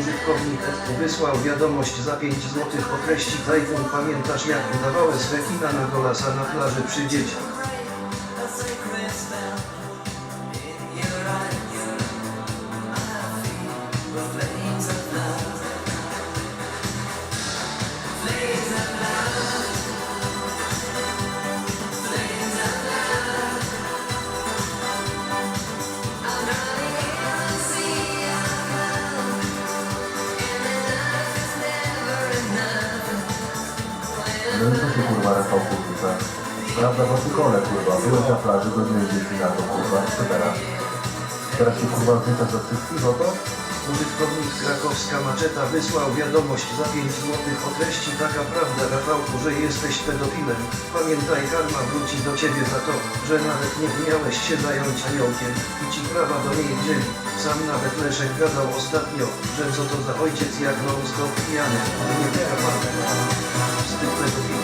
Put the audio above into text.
Użytkownik wysłał wiadomość za 5 zł o treści Tajfun pamiętasz jak udawałeś rekina na golasa na plaży przy dzieciach? No i co się kurwa Rafał kurwa? Prawda, ty kole kurwa, byłeś na plaży, godziłeś dzieci na to kurwa, co teraz? Teraz się kurwa wrzucasz do wszystkich o to? Użytkownik krakowska maczeta wysłał wiadomość za 5 zł o treści. Taka prawda Rafałku, że jesteś pedofilem. Pamiętaj karma wróci do ciebie za to, że nawet nie umiałeś się zająć aniołkiem. I ci prawa do niej wzięli. Sam nawet Leszek gadał ostatnio, że co to za ojciec jak non-stop pijany. Nie taka mama Wstyd